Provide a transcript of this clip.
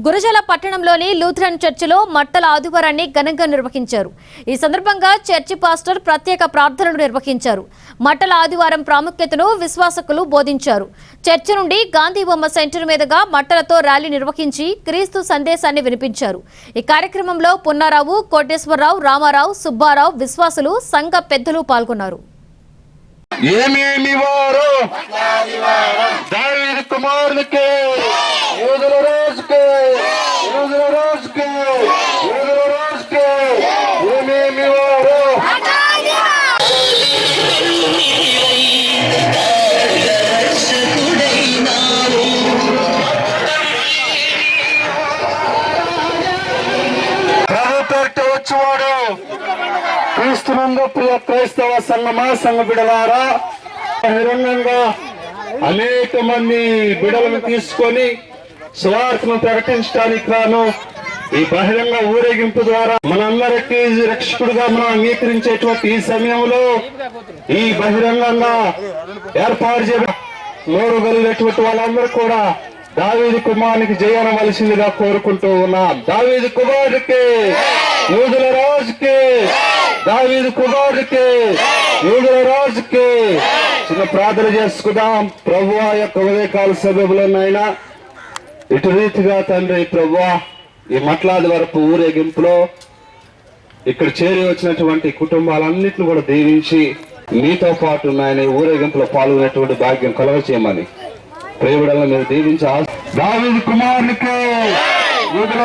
గురజాల పట్టణంలోని లూథరన్ చర్చిలో మట్టల ఆదివారాన్ని ఘనంగా నిర్వహించారు. ఈ సందర్భంగా చర్చి పాస్టర్ ప్రత్యేక ప్రార్థనలు నిర్వహించారు. మట్టల ఆదివారం ప్రాముఖ్యతను విశ్వాసకులు బోధించారు. చర్చి నుండి గాంధీ బొమ్మ సెంటర్ మీదుగా మట్టలతో ర్యాలీ నిర్వహించి క్రీస్తు సందేశాన్ని వినిపించారు. ఈ కార్యక్రమంలో పున్నారావు కోటేశ్వరరావు రామారావు సుబ్బారావు విశ్వాసులు సంఘ పెద్దలు పాల్గొన్నారు. ఏమేమి వారు? దావీదు కుమారునికి పేరిట వచ్చేవాడు క్రీస్తునందు ప్రియ క్రైస్తవ సంఘమా సంఘ బిడలారా బహిరంగంగా అనేక మంది బిడలను తీసుకొని స్వార్థను ప్రకటించడానికి గాను ఈ బహిరంగ ఊరేగింపు ద్వారా మనందరికీ రక్షకుడుగా మనం అంగీకరించేటువంటి ఈ సమయంలో ఈ బహిరంగంగా ఏర్పాటు చేయ నోరు కలిగినటువంటి వాళ్ళందరూ కూడా దావీదు కుమారునికి జయనవలసిందిగా కోరుకుంటూ ఉన్నాం. దావీదు కుమారుడికి యూదుల రాజుకి దావీదు కుమారుడికి యూదుల రాజుకి చిన్న ప్రార్థన చేసుకుందాం. ప్రభు యొక్క ఉదయకాల సమయంలోనైనా ఇటు రీతిగా తండ్రి ప్రభు ఈ మట్లాది వరకు ఊరేగింపులో ఇక్కడ చేరి వచ్చినటువంటి కుటుంబాలన్నింటిని కూడా దీవించి మీతో పాటు నాయన ఊరేగింపులో పాల్గొనేటువంటి భాగ్యం కలవ చేయమని ప్రేమిడలను మీరు దీవించి దావీదు కుమారునికి యూదుల